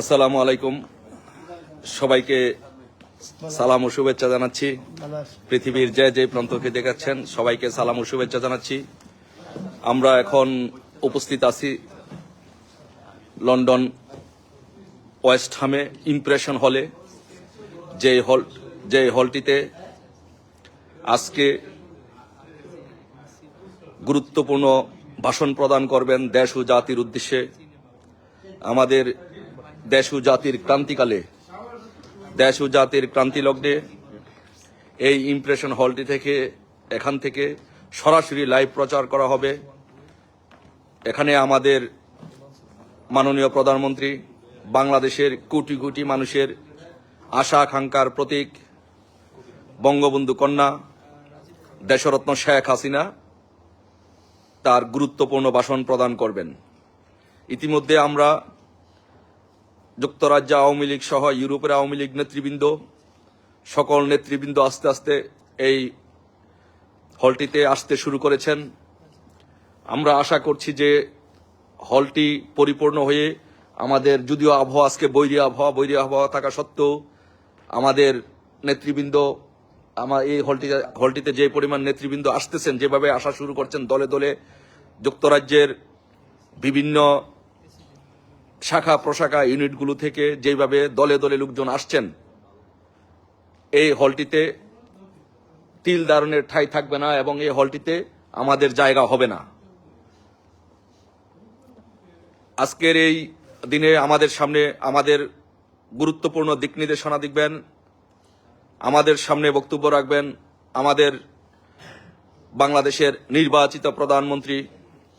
আসসালামু আলাইকুম। সবাইকে সালাম ও শুভেচ্ছা জানাচ্ছি। পৃথিবীর যে যে প্রান্তকে দেখাচ্ছেন, সবাইকে সালাম ও শুভেচ্ছা জানাচ্ছি। আমরা এখন উপস্থিত আছি লন্ডন ওয়েস্ট হামে ইমপ্রেশন হলে। যে হল, যে হলটিতে আজকে গুরুত্বপূর্ণ ভাষণ প্রদান করবেন দেশ ও জাতির উদ্দেশ্যে। আমাদের দেশ ও জাতির ক্রান্তিকালে, দেশ ও জাতির ক্রান্তি লগ্নে এই ইমপ্রেশন হলটি থেকে, এখান থেকে সরাসরি লাইভ প্রচার করা হবে। এখানে আমাদের মাননীয় প্রধানমন্ত্রী, বাংলাদেশের কোটি কোটি মানুষের আশা, আকাঙ্ক্ষার প্রতীক, বঙ্গবন্ধু কন্যা, দেশরত্ন শেখ হাসিনা তার গুরুত্বপূর্ণ ভাষণ প্রদান করবেন। ইতিমধ্যে আমরা যুক্তরাজ্য আওয়ামী লীগ সহ ইউরোপের আওয়ামী লীগ নেতৃবৃন্দ, সকল নেতৃবৃন্দ আস্তে আস্তে এই হলটিতে আসতে শুরু করেছেন। আমরা আশা করছি যে হলটি পরিপূর্ণ হয়ে আমাদের যদিও আবহাওয়া আজকে বৈরী আবহাওয়া বৈরী আবহাওয়া থাকা সত্ত্বেও আমাদের নেতৃবৃন্দ, আমার এই হলটি হলটিতে যে পরিমাণ নেতৃবৃন্দ আসতেছেন, যেভাবে আসা শুরু করছেন দলে দলে, যুক্তরাজ্যের বিভিন্ন শাখা প্রশাখা ইউনিটগুলো থেকে যেভাবে দলে দলে লোকজন আসছেন, এই হলটিতে তিল দারণের ঠাঁই থাকবে না এবং এই হলটিতে আমাদের জায়গা হবে না। আজকের এই দিনে আমাদের সামনে আমাদের গুরুত্বপূর্ণ দিক নির্দেশনা দেখবেন, আমাদের সামনে বক্তব্য রাখবেন আমাদের বাংলাদেশের নির্বাচিত প্রধানমন্ত্রী,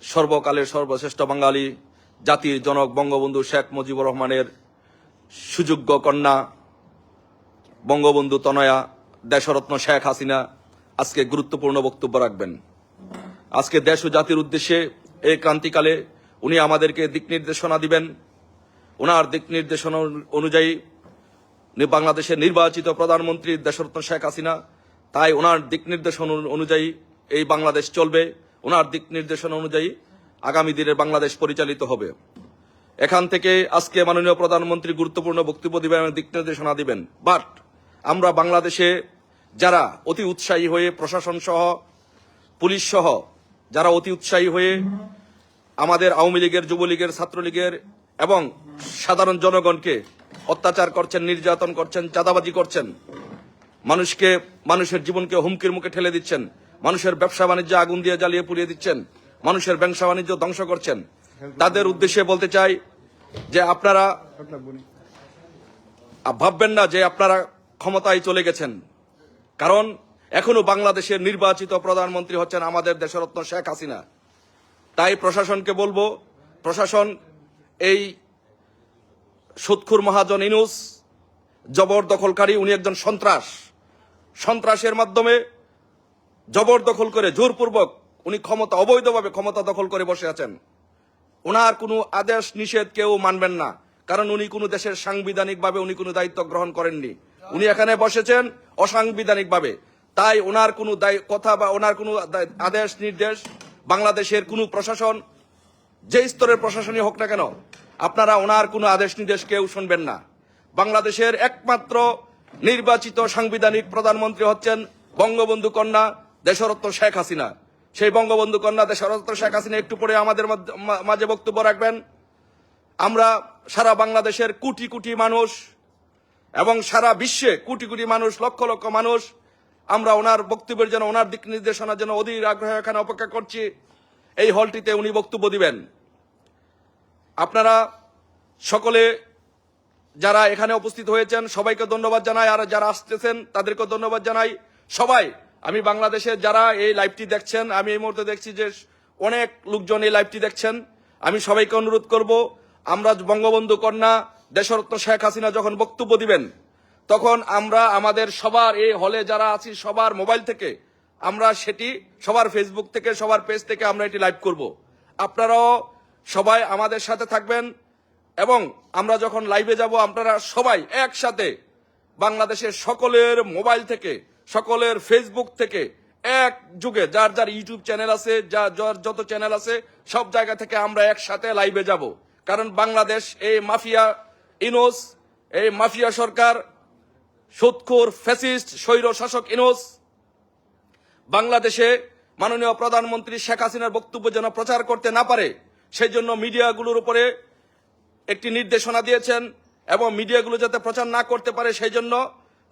সর্বকালের সর্বশ্রেষ্ঠ বাঙালি জাতির জনক বঙ্গবন্ধু শেখ মুজিবুর রহমানের সুযোগ্য কন্যা বঙ্গবন্ধু তনয়া দেশরত্ন শেখ হাসিনা আজকে গুরুত্বপূর্ণ বক্তব্য রাখবেন। আজকে দেশ ও জাতির উদ্দেশ্যে এই ক্রান্তিকালে উনি আমাদেরকে দিক নির্দেশনা দিবেন। ওনার দিক নির্দেশনা অনুযায়ী বাংলাদেশের নির্বাচিত প্রধানমন্ত্রী দেশরত্ন শেখ হাসিনা, তাই ওনার দিক নির্দেশনা অনুযায়ী এই বাংলাদেশ চলবে। ওনার দিক নির্দেশনা অনুযায়ী আগামী দিনের বাংলাদেশ পরিচালিত হবে। এখান থেকে আজকে মাননীয় প্রধানমন্ত্রী গুরুত্বপূর্ণ বক্তব্য দিবেন, এবং দিক নির্দেশনা দিবেন। বাট আমরা বাংলাদেশে যারা অতি উৎসাহী হয়ে প্রশাসন সহ, পুলিশ সহ যারা অতি উৎসাহী হয়ে আমাদের আওয়ামী লীগের, যুবলীগের, ছাত্রলীগের এবং সাধারণ জনগণকে অত্যাচার করছেন, নির্যাতন করছেন, চাঁদাবাজি করছেন, মানুষকে, মানুষের জীবনকে হুমকির মুখে ঠেলে দিচ্ছেন, মানুষের ব্যবসা বাণিজ্য আগুন দিয়ে জ্বালিয়ে পুড়িয়ে দিচ্ছেন মানুষের ব্যবসা বাণিজ্য ধ্বংস করছেন। তাদের উদ্দেশ্যে বলতে চাই যে আপনারা ভাববেন না যে আপনারা ক্ষমতায় চলে গেছেন। কারণ এখনও বাংলাদেশের নির্বাচিত প্রধানমন্ত্রী হচ্ছেন আমাদের দেশরত্ন শেখ হাসিনা। তাই প্রশাসনকে বলব, প্রশাসন, এই সুৎখুর মহাজন ইনুস জবরদখলকারী, উনি একজন সন্ত্রাস। সন্ত্রাসের মাধ্যমে জবরদখল করে জোরপূর্বক উনি ক্ষমতা, অবৈধভাবে ক্ষমতা দখল করে বসে আছেন। ওনার কোনো আদেশ, নিষেধ কেউ মানবেন না। কারণ উনি কোনো দেশের সাংবিধানিক ভাবে উনি কোনো দায়িত্ব গ্রহণ করেননি। উনি এখানে বসেছেন অসাংবিধানিক ভাবে তাই ওনার কোনো কথা বা ওনার কোনো আদেশ, নির্দেশ বাংলাদেশের কোনো প্রশাসন, যে স্তরের প্রশাসনই হোক না কেন, আপনারা ওনার কোনো আদেশ, নির্দেশ কেউ শুনবেন না। বাংলাদেশের একমাত্র নির্বাচিত সাংবিধানিক প্রধানমন্ত্রী হচ্ছেন বঙ্গবন্ধু কন্যা দেশরত্ন শেখ হাসিনা। সেই বঙ্গবন্ধু কন্যা দেশরত্ন শেখ হাসিনা একটু পরে আমাদের মাঝে বক্তব্য রাখবেন। আমরা সারা বাংলাদেশের কোটি কোটি মানুষ এবং সারা বিশ্বে কোটি কোটি মানুষ, লক্ষ লক্ষ মানুষ, আমরা ওনার বক্তব্যের জন্য, ওনার দিক নির্দেশনার জন্য অধীর আগ্রহে এখানে অপেক্ষা করছি। এই হলটিতে উনি বক্তব্য দিবেন। আপনারা সকলে যারা এখানে উপস্থিত হয়েছেন, সবাইকে ধন্যবাদ জানাই, আর যারা আসতেছেন তাদেরকে ধন্যবাদ জানাই। সবাই আমি বাংলাদেশে যারা এই লাইভটি দেখছেন, আমি এই মুহূর্তে দেখছি যে অনেক লোকজন এই লাইভটি দেখছেন। আমি সবাইকে অনুরোধ করব, আমরা বঙ্গবন্ধু কন্যা, দেশরত্ন শেখ হাসিনা যখন বক্তব্য দিবেন, তখন আমরা আমাদের সবার এই হলে যারা আছি, সবার মোবাইল থেকে আমরা সেটি, সবার ফেসবুক থেকে, সবার পেজ থেকে আমরা এটি লাইভ করব। আপনারাও সবাই আমাদের সাথে থাকবেন এবং আমরা যখন লাইভে যাব, আপনারা সবাই একসাথে বাংলাদেশের সকলের মোবাইল থেকে সকলের ফেসবুক থেকে এক যুগে যার যার ইউটিউব চ্যানেল আছে যা যার যত চ্যানেল আছে, সব জায়গা থেকে আমরা একসাথে লাইভে যাব। কারণ বাংলাদেশ, এই মাফিয়া ইনোস, এই মাফিয়া সরকার সুৎখোর ফ্যাসিস্ট স্বৈর শাসক ইনোস, বাংলাদেশে মাননীয় প্রধানমন্ত্রী শেখ হাসিনার বক্তব্য যেন প্রচার করতে না পারে সেই জন্য মিডিয়াগুলোর উপরে একটি নির্দেশনা দিয়েছেন এবং মিডিয়াগুলো যাতে প্রচার না করতে পারে সেই জন্য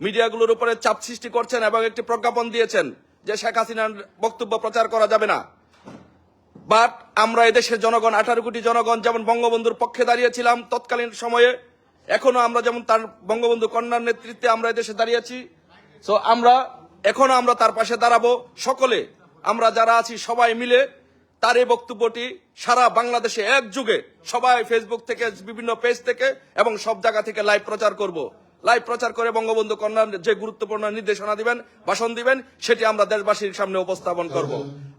মিডিয়াগুলোর উপরে চাপ সৃষ্টি করছেন এবং একটি প্রজ্ঞাপন দিয়েছেন যে শেখ হাসিনার বক্তব্য প্রচার করা যাবে না। বাট আমরা এদেশের জনগণ, আঠারো কোটি জনগণ যেমন বঙ্গবন্ধুর পক্ষে দাঁড়িয়েছিলাম তৎকালীন সময়ে, এখনও আমরা যেমন তার বঙ্গবন্ধু কন্যার নেতৃত্বে আমরা এদেশে দাঁড়িয়েছি। সো আমরা, এখনও আমরা তার পাশে দাঁড়াবো। সকলে, আমরা যারা আছি সবাই মিলে তার এই বক্তব্যটি সারা বাংলাদেশে এক যুগে সবাই ফেসবুক থেকে, বিভিন্ন পেজ থেকে এবং সব জায়গা থেকে লাইভ প্রচার করব। লাইভ প্রচার করে বঙ্গবন্ধু কন্যার যে গুরুত্বপূর্ণ নির্দেশনা দিবেন, ভাষণ দিবেন, সেটি আমরা দেশবাসীর সামনে উপস্থাপন করব।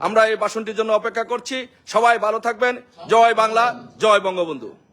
আমরা এই ভাষণটির জন্য অপেক্ষা করছি। সবাই ভালো থাকবেন। জয় বাংলা, জয় বঙ্গবন্ধু।